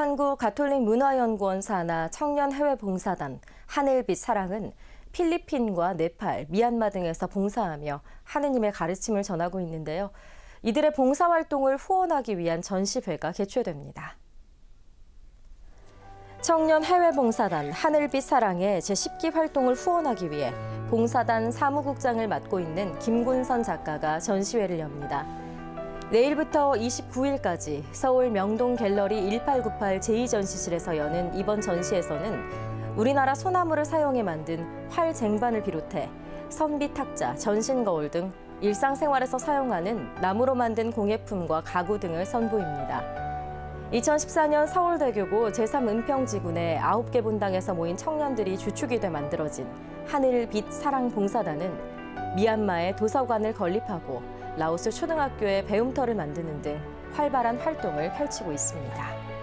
한국 가톨릭 문화연구원 산하 청년 해외 봉사단 하늘빛 사랑은 필리핀과 네팔, 미얀마 등에서 봉사하며 하느님의 가르침을 전하고 있는데요. 이들의 봉사 활동을 후원하기 위한 전시회가 개최됩니다. 청년 해외 봉사단 하늘빛 사랑의 제10기 활동을 후원하기 위해 봉사단 사무국장을 맡고 있는 김군선 작가가 전시회를 엽니다. 내일부터 29일까지 서울 명동 갤러리 1898 제2전시실에서 여는 이번 전시에서는 우리나라 소나무를 사용해 만든 활 쟁반을 비롯해 선비 탁자, 전신 거울 등 일상생활에서 사용하는 나무로 만든 공예품과 가구 등을 선보입니다. 2014년 서울대교구 제3은평지군의 9개 분당에서 모인 청년들이 주축이 돼 만들어진 하늘빛 사랑봉사단은 미얀마의 도서관을 건립하고 라오스 초등학교에 배움터를 만드는 등 활발한 활동을 펼치고 있습니다.